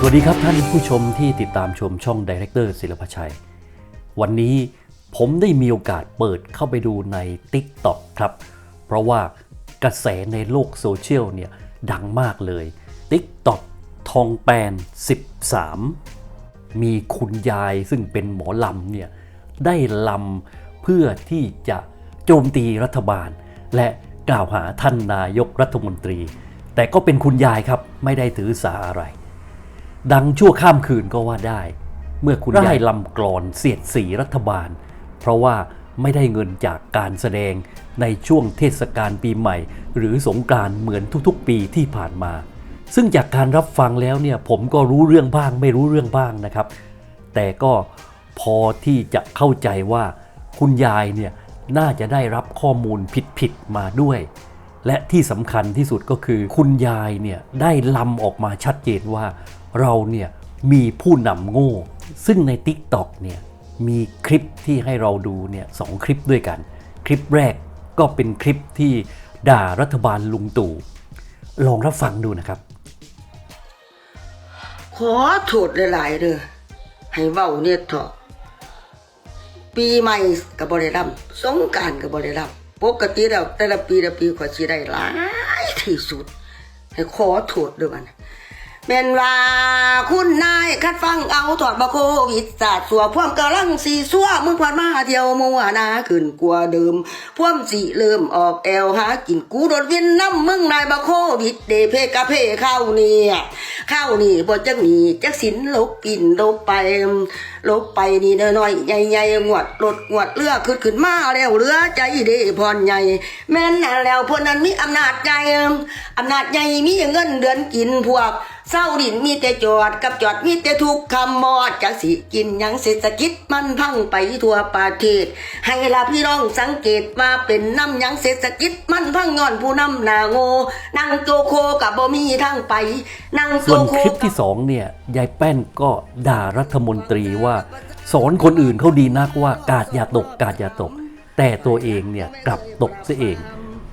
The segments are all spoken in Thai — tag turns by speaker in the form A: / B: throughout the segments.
A: สวัสดีครับท่านผู้ชมที่ติดตามชมช่องดีเรคเตอร์ศิลปชัย วันนี้ผมได้มีโอกาสเปิดเข้าไปดูใน TikTok ครับ เพราะว่ากระแสในโลกโซเชียลเนี่ยดังมากเลย TikTok ทองแปน 13 มีคุณยายซึ่งเป็นหมอลำเนี่ยได้ลำเพื่อที่จะโจมตีรัฐบาล และกล่าวหาท่านนายกรัฐมนตรี แต่ก็เป็นคุณยายครับไม่ได้ถือสาอะไร ดังชั่วข้ามคืนก็ว่าได้ เมื่อคุณยายลำกรอนเสียดสีรัฐบาล เพราะว่าไม่ได้เงินจากการแสดงในช่วงเทศกาลปีใหม่ หรือสงกรานต์เหมือนทุกๆ ปีที่ผ่านมา ซึ่งจากการรับฟังแล้วเนี่ยผมก็รู้เรื่องบ้างไม่รู้เรื่องบ้างนะครับ แต่ก็พอที่จะเข้าใจว่าคุณยายเนี่ยน่าจะได้รับข้อมูลผิดๆมาด้วย และที่สำคัญที่สุดก็คือคุณยายเนี่ยได้ลำออกมาชัดเจนว่า เราเนี่ยมีผู้นำโง่ ซึ่งใน TikTok เนี่ยมีคลิปที่ให้เราดูเนี่ยสองคลิปด้วยกัน คลิปแรกก็เป็นคลิปที่ด่ารัฐบาลลุงตู่ ลองรับฟังดูนะครับ
B: ขอโทษหลายๆเด้อให้เว้าเนี่ยเถอะปีใหม่กับบริรัมสงการกับบริรัมปกติแล้วแต่ละปีละปีขอยสิได้หลายที่สุด ให้ขอโทษด้วยมัน แม่นว่าคุณนายคัดฟังเอาถอดมาโควิดศาสตร์สัวพ่วมกำลังสีสัวมึงพอดมาเที่ยวมัวนาขึ้นกลัวเดิมพ่วมสีเริ่มออกแอวหากินกูโดดเวียนน้ำมึงนายบาโควิดเดเพกะเพเข้าเนี่ยเข้านี่บ่จักหนีจักสินลบกินลบไปลบไปนี่น้อยใหญ่ๆงวดรถงวดเรือขึ้นขึ้นมาแล้วเรือใจเดพรใหญ่ แม่นแล้วพวกนั้นมีอำนาจใจอำนาจใหญ่มีเงินเดือนกินพวก เศร้าดินมีแต่จอดกับจอดมีแต่ทุกคำมอดจากสิกินยังเศรษฐกิจมันพังไปทั่วประเทศ ให้ลาพี่น้องสังเกตว่าเป็นน้ำยังเศรษฐกิจมันพังงอนผู้นำนาโงนั่งโจโคกับบ่มีทางไปนั่งโจ
A: ส่วน
B: โค
A: คลิปที่สองเนี่ยยายแป้นก็ด่ารัฐมนตรีว่า สอนคนอื่นเขาดีนักว่ากาดอย่าตกกาดอย่าตก แต่ตัวเองเนี่ยกลับตกซะเอง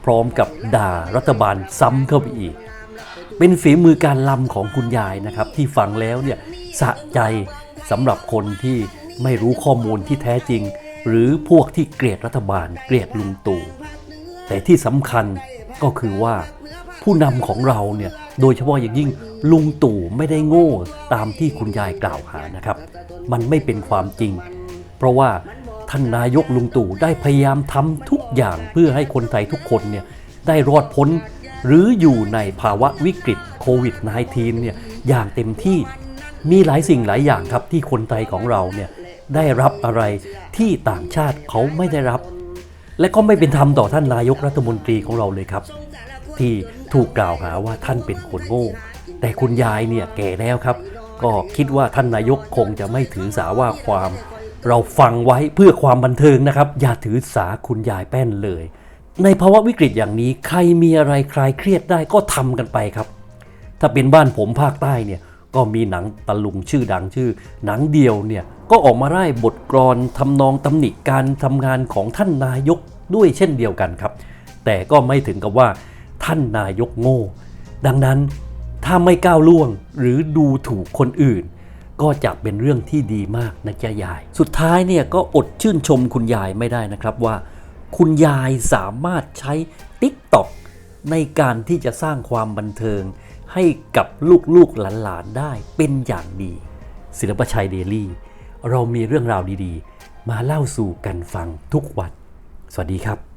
A: พร้อมกับด่ารัฐบาลซ้ำเข้าไปอีก เป็นฝีมือการลำของคุณยายนะครับ ที่ฟังแล้วเนี่ยสะใจสำหรับคนที่ไม่รู้ข้อมูลที่แท้จริง หรือพวกที่เกลียดรัฐบาล เกลียดลุงตู่แต่ที่สำคัญก็คือว่าผู้นำของเราเนี่ยโดยเฉพาะอย่างยิ่งลุงตู่ไม่ได้โง่ตามที่คุณยายกล่าวหานะครับ มันไม่เป็นความจริง เพราะว่าท่านนายกลุงตู่ได้พยายามทำทุกอย่างเพื่อให้คนไทยทุกคนเนี่ยได้รอดพ้น หรืออยู่ในภาวะวิกฤตโควิด -19 เนี่ยอย่างเต็มที่มีหลายสิ่งหลายอย่างครับที่คนไทยของเราเนี่ยได้รับอะไรที่ต่างชาติเขาไม่ได้รับ และก็ไม่เป็นธรรมต่อท่านนายกรัฐมนตรีของเราเลยครับ ที่ถูกกล่าวหาว่าท่านเป็นคนโง่ แต่คุณยายเนี่ยแก่แล้วครับ ก็คิดว่าท่านนายกคงจะไม่ถือสาว่าความ เราฟังไว้เพื่อความบันเทิงนะครับ อย่าถือสาคุณยายแป้นเลย ในภาวะวิกฤตอย่างนี้ใครมีอะไรคลายเครียดได้ก็ทำกันไปครับ ถ้าเป็นบ้านผมภาคใต้เนี่ยก็มีหนังตะลุงชื่อดังชื่อ หนังเดียวเนี่ยก็ออกมาไล่บทกลอนทำนองตำหนิการทำงานของท่านนายกด้วยเช่นเดียวกันครับ แต่ก็ไม่ถึงกับว่า ท่านนายกโง่ ดังนั้นถ้าไม่ก้าวล่วงหรือดูถูกคนอื่น ก็จะเป็นเรื่องที่ดีมากนะจ๊ะยาย สุดท้ายเนี่ยก็อดชื่นชมคุณยายไม่ได้นะครับว่า คุณยายสามารถใช้ TikTok ในการที่จะสร้างความบันเทิง ให้กับลูกๆหลานๆได้เป็นอย่างดี ศิลปชัยเดลี่ เรามีเรื่องราวดีๆ มาเล่าสู่กันฟังทุกวัน สวัสดีครับ